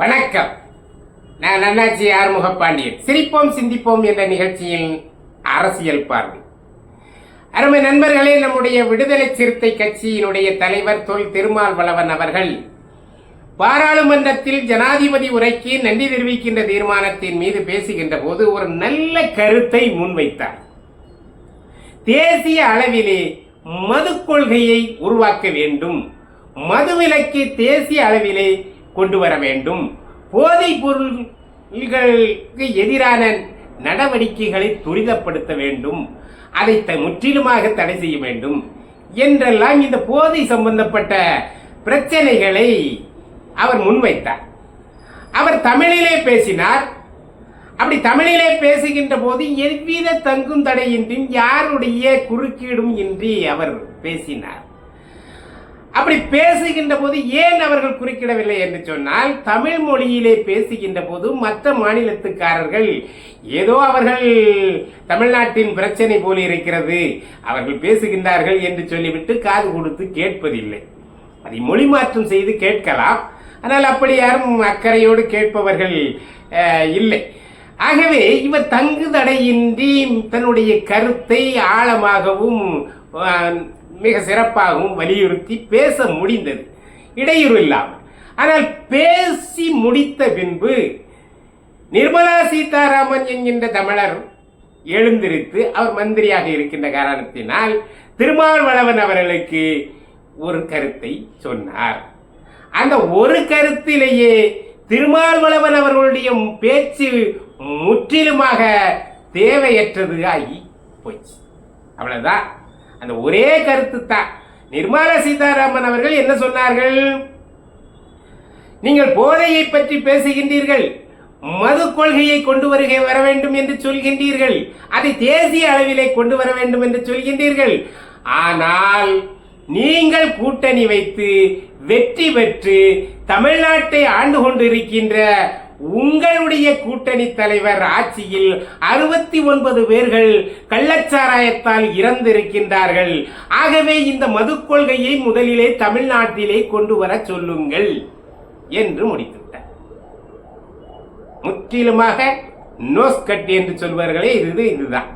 வணக்கம். நான் அண்ணாச்சி ஆறுமுக பாண்டியன் சிரிப்போம் சிந்திப்போம் என்ற நிகழ்ச்சியில் அரசியல் பார்வை. அருமை நண்பர்களே நம்முடைய விடுதலை சிறுத்தை கட்சியினுடைய தலைவர் தொல் திருமால்வளவன் அவர்கள் பாராளுமன்றத்தில் ஜனாதிபதி உரைக்கு நன்றி தெரிவிக்கின்ற தீர்மானத்தின் மீது பேசுகின்ற போது ஒரு நல்ல கருத்தை முன்வைத்தார். தேசிய அளவிலே மது கொள்கையை உருவாக்க வேண்டும். மதுவிலக்கு தேசிய அளவிலே கொண்டு வர வேண்டும். போதைப் பொருள்களுக்கு எதிரான நடவடிக்கைகளை துரிதப்படுத்த வேண்டும். அதை முற்றிலுமாக தடை செய்ய வேண்டும். என்றெல்லாம் இந்த போதை சம்பந்தப்பட்ட பிரச்சனைகளை அவர் முன்வைத்தார். அவர் தமிழிலே பேசினார். அப்படி தமிழிலே பேசுகின்ற போது எவ்வித தங்கும் தடையின்றி யாருடைய குறுக்கீடும் இன்றி அவர் பேசினார். அப்படி பேசுகின்ற போது ஏன் அவர்கள் குறுக்கிடவில்லை என்று சொன்னால் தமிழ் மொழியிலே பேசுகின்ற போது மற்ற மாநிலத்துக்காரர்கள் ஏதோ அவர்கள் தமிழ்நாட்டின் பிரச்சனை போல இருக்கிறது அவர்கள் பேசுகின்றார்கள் என்று சொல்லிவிட்டு காது கொடுத்து கேட்பதில்லை. அதை மொழி மாற்றம் செய்து கேட்கலாம். ஆனால் அப்படி யாரும் அக்கறையோடு கேட்பவர்கள் இல்லை. ஆகவே இவர் தங்கு தடையின்றி தன்னுடைய கருத்தை ஆழமாகவும் மிக சிறப்பாகவும் வலியுறுத்தி பேச முடிந்தது. இடையூறு இல்லாமல். ஆனால் பேசி முடித்த பின்பு நிர்மலா சீதாராமன் என்கின்ற தமிழர் எழுந்திருத்து அவர் மந்திரியாக இருக்கின்ற காரணத்தினால் திருமாவளவன் அவர்களுக்கு ஒரு கருத்தை சொன்னார். அந்த ஒரு கருத்திலேயே திருமாவளவன் அவர்களுடைய பேச்சு முற்றிலுமாக தேவையற்றது ஆகி போச்சு. அவ்வளவுதான். அந்த ஒரே கருத்து தான் நிர்மலா சீதாராமன் அவர்கள் என்ன சொன்னார்கள்? நீங்கள் போதையை பற்றி பேசுகின்றீர்கள். மது கொள்கையை கொண்டு வருகை வர வேண்டும் என்று சொல்கின்றீர்கள். அதை தேசிய அளவிலே கொண்டு வர வேண்டும் என்று சொல்கின்றீர்கள். ஆனால் நீங்கள் கூட்டணி வைத்து வெற்றி பெற்று தமிழ்நாட்டை ஆண்டு கொண்டிருக்கின்ற உங்களுடைய கூட்டணி தலைவர் ஆட்சியில் அறுபத்தி ஒன்பது பேர்கள் கள்ளச்சாராயத்தால் இறந்திருக்கின்றார்கள். ஆகவே இந்த மது கொள்கையை முதலிலே தமிழ்நாட்டிலே கொண்டு வர சொல்லுங்கள் என்று முடித்துவிட்டார். முற்றிலுமாக நோஸ்கட் என்று சொல்வார்களே இது இதுதான்.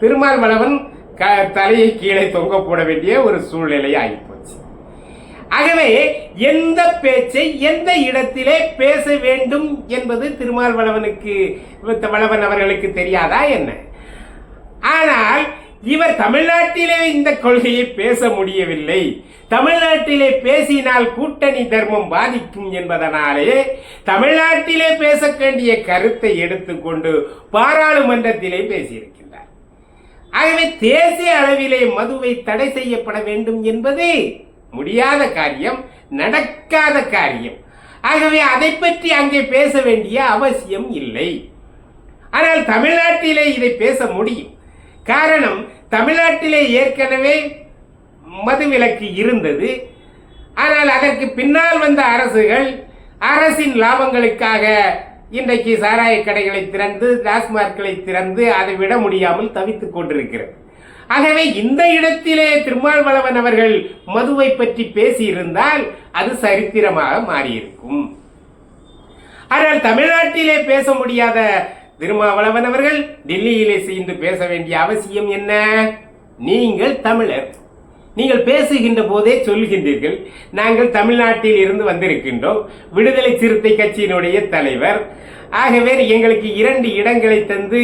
திருமால் வளவன் க தலையை கீழே தொங்க போட வேண்டிய ஒரு சூழ்நிலை ஆயிற்று ஆகவே எந்த பேச்சை எந்த இடத்திலே பேச வேண்டும் என்பது திருமால் வளவனுக்கு வளவன் அவர்களுக்கு தெரியாதா என்ன? ஆனால் இவர் தமிழ்நாட்டிலே இந்த கொள்கையை பேச முடியவில்லை. தமிழ்நாட்டிலே பேசினால் கூட்டணி தர்மம் பாதிக்கும் என்பதனாலே தமிழ்நாட்டிலே பேச வேண்டிய கருத்தை எடுத்துக்கொண்டு பாராளுமன்றத்திலே பேசியிருக்கின்றார். ஆகவே தேசிய அளவிலே மதுவை தடை செய்யப்பட வேண்டும் என்பது முடியாத காரியம் நடக்காத காரியம். ஆகவே அதை பற்றி அங்கே பேச வேண்டிய அவசியம் இல்லை. ஆனால் தமிழ்நாட்டிலே இதை பேச முடியும். காரணம் தமிழ்நாட்டிலே ஏற்கனவே மதுவிலக்கு இருந்தது. ஆனால் அதற்கு பின்னால் வந்த அரசுகள் அரசின் லாபங்களுக்காக இன்றைக்கு சாராய கடைகளை திறந்து டாஸ்மார்க்களை திறந்து அதை விட முடியாமல் தவித்துக் கொண்டிருக்கிறது. ஆகவே இந்த இடத்திலே திருமாவளவன் அவர்கள் மதுவை பற்றி பேசியிருந்தால் அது சரித்திரமாக மாறியிருக்கும். ஆனால் தமிழ்நாட்டிலே பேச முடியாத திருமாவளவன் அவர்கள் டெல்லியிலே சென்று பேச வேண்டிய அவசியம் என்ன? நீங்கள் தமிழர். நீங்கள் பேசுகின்ற போதே சொல்கின்றீர்கள். நாங்கள் தமிழ்நாட்டில் இருந்து வந்திருக்கின்றோம். விடுதலை சிறுத்தை கட்சியினுடைய தலைவர். ஆகவே எங்களுக்கு இரண்டு இடங்களை தந்து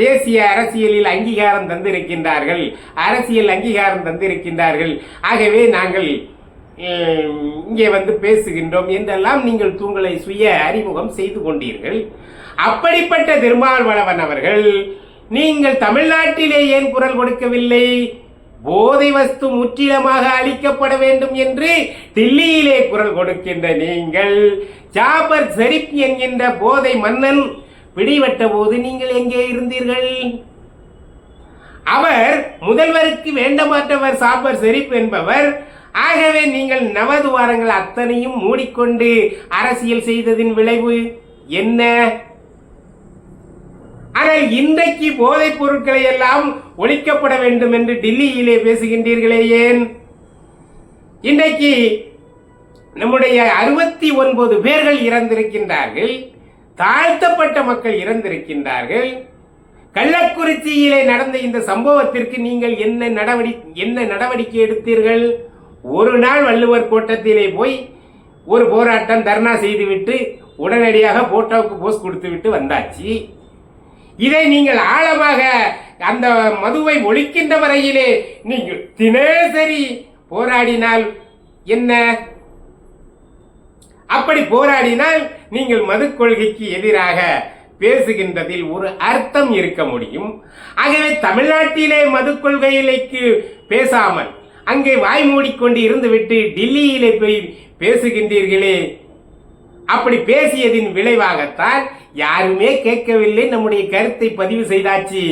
தேசிய அரசியலில் அங்கீகாரம் தந்திருக்கின்றார்கள். அரசியல் அங்கீகாரம் தந்திருக்கின்றார்கள். ஆகவே நாங்கள் இங்கே வந்து பேசுகின்றோம் என்றெல்லாம் நீங்கள் தூங்களை சுய அறிமுகம் செய்து கொண்டீர்கள். அப்படிப்பட்ட திருமாவளவன் அவர்கள் நீங்கள் தமிழ்நாட்டிலே ஏன் குரல் கொடுக்கவில்லை? போதை வஸ்து முற்றிலுமாக அளிக்கப்பட வேண்டும் என்று டில்லியிலே குரல் கொடுக்கின்ற நீங்கள் ஜாபர் ஷெரீப் என்கின்ற போதை மன்னன் பிடிபட்ட போது நீங்கள் எங்கே இருந்தீர்கள்? அவர் முதல்வருக்கு வேண்டமாட்டவர் சாப்பர் செரிப் என்பவர். ஆகவே நீங்கள் நவதுவாரங்கள் அத்தனையும் மூடிக்கொண்டு அரசியல் செய்ததின் விளைவு என்ன? ஆனால் இன்றைக்கு போதைப் பொருட்களை எல்லாம் ஒழிக்கப்பட வேண்டும் என்று டெல்லியிலே பேசுகின்றீர்களே ஏன்? இன்றைக்கு நம்முடைய அறுபத்தி ஒன்பது பேர்கள் இறந்திருக்கின்றார்கள். தாழ்த்தப்பட்ட மக்கள் இறந்திருக்கின்றார்கள். கள்ளக்குறிச்சியிலே நடந்த இந்த சம்பவத்திற்கு நீங்கள் என்ன நடவடி என்ன நடவடிக்கை எடுத்தீர்கள்? ஒரு நாள் வள்ளுவர் கோட்டத்திலே போய் ஒரு போராட்டம் தர்ணா செய்துவிட்டு உடனடியாக போட்டோவுக்கு போஸ் கொடுத்து விட்டு வந்தாச்சு. இதை நீங்கள் ஆழமாக அந்த மதுவை ஒழிக்கின்ற வரையிலே நீங்கள் தினசரி போராடினால் என்ன? அப்படி போராடினால் நீங்கள் மது கொள்கைக்கு எதிராக பேசுகின்றதில் ஒரு அர்த்தம் இருக்க முடியும். ஆகவே தமிழ்நாட்டிலே மது கொள்கையிலைக்கு பேசாமல் அங்கே வாய் மூடிக்கொண்டு இருந்துவிட்டு டில்லியிலே போய் பேசுகின்றீர்களே. அப்படி பேசியதின் விளைவாகத்தான் யாருமே கேட்கவில்லை நம்முடைய கருத்தை பதிவு செய்தாச்சு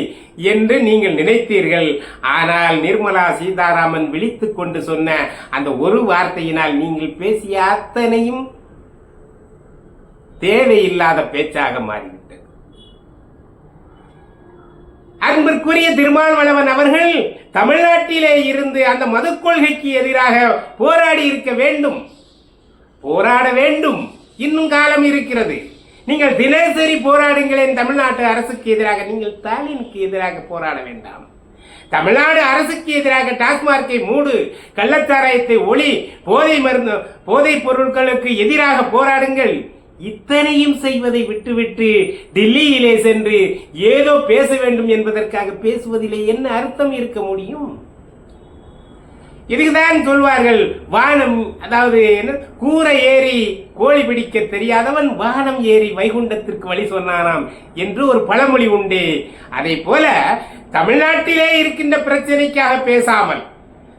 என்று நீங்கள் நினைத்தீர்கள். ஆனால் நிர்மலா சீதாராமன் விழித்து கொண்டு சொன்ன அந்த ஒரு வார்த்தையினால் நீங்கள் பேசிய அத்தனையும் தேவையில்லாத பேச்சாக மாறிவிட்டது. அன்பிற்குரிய திருமாவளவன் அவர்கள் தமிழ்நாட்டிலே இருந்து அந்த மது கொள்கைக்கு எதிராக போராடி இருக்க வேண்டும். போராட வேண்டும். இன்னும் காலம் இருக்கிறது. நீங்கள் தினசரி போராடுங்களேன் தமிழ்நாட்டு அரசுக்கு எதிராக. நீங்கள் ஸ்டாலினுக்கு எதிராக போராட வேண்டாம். தமிழ்நாடு அரசுக்கு எதிராக டாஸ்மார்க்கை மூடு கள்ளச்சாராயத்தை ஒளி போதை மருந்து போதைப் பொருட்களுக்கு எதிராக போராடுங்கள். இத்தனையும் செய்வதை விட்டுவிட்டு டெல்லியிலே சென்று ஏதோ பேச வேண்டும் என்பதற்காக பேசுவதிலே என்ன அர்த்தம் இருக்க முடியும்? இதுக்குதான் சொல்வார்கள் வானம் அதாவது என்ன கூரை ஏறி கோழி பிடிக்க தெரியாதவன் வானம் ஏறி வைகுண்டத்திற்கு வழி சொன்னானாம் என்று ஒரு பழமொழி உண்டு. அதை போல தமிழ்நாட்டிலே இருக்கின்ற பிரச்சனைக்காக பேசாமல்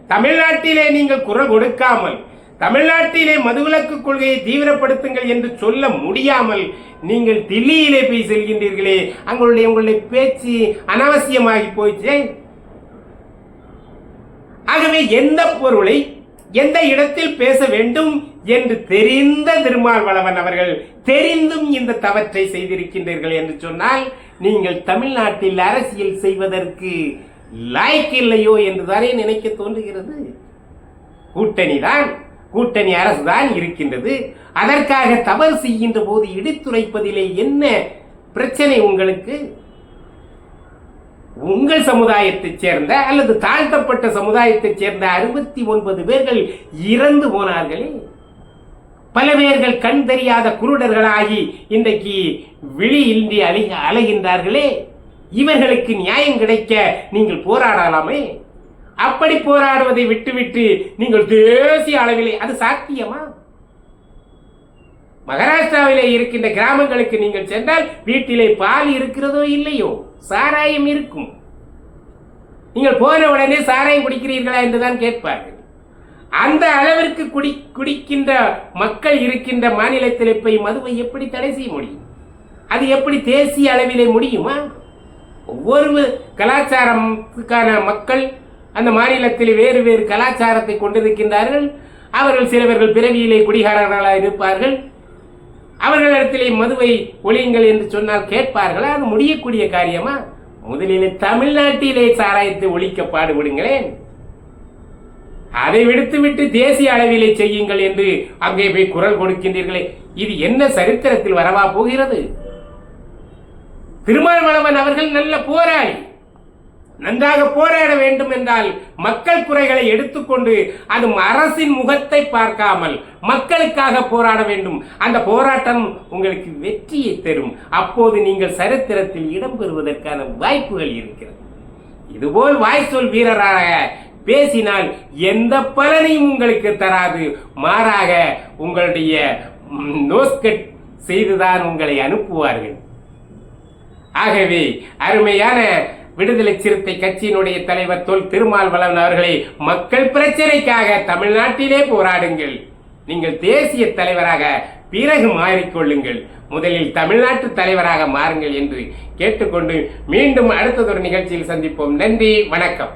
தமிழ்நாட்டிலே நீங்கள் குரல் கொடுக்காமல் தமிழ்நாட்டிலே மதுவிலக்கு கொள்கையை தீவிரப்படுத்துங்கள் என்று சொல்ல முடியாமல் நீங்கள் தில்லியிலே போய் செல்கின்றீர்களே அங்களுடைய உங்களுடைய பேச்சு அனாவசியமாகி போயிச்சே ஆகவே எந்த பொருளை எந்த இடத்தில் பேச வேண்டும் என்று தெரிந்த திருமாவளவன் அவர்கள் தெரிந்தும் இந்த தவற்றை செய்திருக்கின்றீர்கள் என்று சொன்னால் நீங்கள் தமிழ்நாட்டில் அரசியல் செய்வதற்கு லாய்க்கு இல்லையோ என்றுதானே நினைக்க தோன்றுகிறது. கூட்டணி தான் கூட்டணி அரசு தான் இருக்கின்றது. அதற்காக தவறு செய்கின்ற போது இடித்துரைப்பதிலே என்ன பிரச்சனை உங்களுக்கு? உங்கள் சமுதாயத்தைச் சேர்ந்த அல்லது தாழ்த்தப்பட்ட சமுதாயத்தைச் சேர்ந்த அறுபத்தி ஒன்பது பேர்கள் இறந்து போனார்களே. பல பேர்கள் கண் தெரியாத குருடர்களாகி இன்றைக்கு விழி இன்றி அழி அலைகின்றார்களே. இவர்களுக்கு நியாயம் கிடைக்க நீங்கள் போராடலாமே. அப்படி போராடுவதை விட்டுவிட்டு நீங்கள் தேசிய அளவிலே அது சாத்தியமா? மகாராஷ்டிராவிலே இருக்கின்ற கிராமங்களுக்கு நீங்கள் சென்றால் வீட்டிலே பால் இருக்கிறதோ இல்லையோ? சாராயம் இருக்கும். நீங்கள் போன உடனே சாராயம் குடிக்கிறீர்களா என்றுதான் கேட்பார்கள். அந்த அளவிற்கு குடி குடிக்கின்ற மக்கள் இருக்கின்ற மாநிலத்தில் இப்ப மதுவை எப்படி தடை செய்ய முடியும்? அது எப்படி தேசிய அளவிலே முடியுமா? ஒவ்வொரு கலாச்சாரத்துக்கான மக்கள் அந்த மாநிலத்தில் வேறு வேறு கலாச்சாரத்தை கொண்டிருக்கின்றார்கள். அவர்கள் சிலவர்கள் பிறவியிலே குடிகாரர்களாக இருப்பார்கள். அவர்களிடத்திலே மதுவை ஒழியுங்கள் என்று சொன்னால் கேட்பார்களா? அது முடியக்கூடிய காரியமா? முதலிலே தமிழ்நாட்டிலே சாராயத்தை ஒழிக்க பாடுபடுங்களேன். அதை விடுத்துவிட்டு தேசிய அளவிலே செய்யுங்கள் என்று அங்கே போய் குரல் கொடுக்கின்றீர்களே. இது என்ன சரித்திரத்தில் வரவா போகிறது? திருமாவளவன் அவர்கள் நல்ல போராளி. நன்றாக போராட வேண்டும் என்றால் மக்கள் குறைகளை எடுத்துக்கொண்டு அது அரசின் முகத்தை பார்க்காமல் மக்களுக்காக போராட வேண்டும். அந்த போராட்டம் உங்களுக்கு வெற்றியை தரும். அப்போது நீங்கள் சரித்திரத்தில் இடம்பெறுவதற்கான வாய்ப்புகள் இருக்கிறது. இதுபோல் வாய் சொல் வீரராக பேசினால் எந்த பலனையும் உங்களுக்கு தராது. மாறாக உங்களுடைய நோஸ்கட் செய்துதான் உங்களை அனுப்புவார்கள். ஆகவே அருமையான விடுதலை சிறுத்தை கட்சியினுடைய தலைவர் தொல் திருமாவளவன் அவர்களே மக்கள் பிரச்சனைக்காக தமிழ்நாட்டிலே போராடுங்கள். நீங்கள் தேசிய தலைவராக பிறகு மாறிக்கொள்ளுங்கள். முதலில் தமிழ்நாட்டு தலைவராக மாறுங்கள் என்று கேட்டுக்கொண்டு மீண்டும் அடுத்ததொரு நிகழ்ச்சியில் சந்திப்போம். நன்றி வணக்கம்.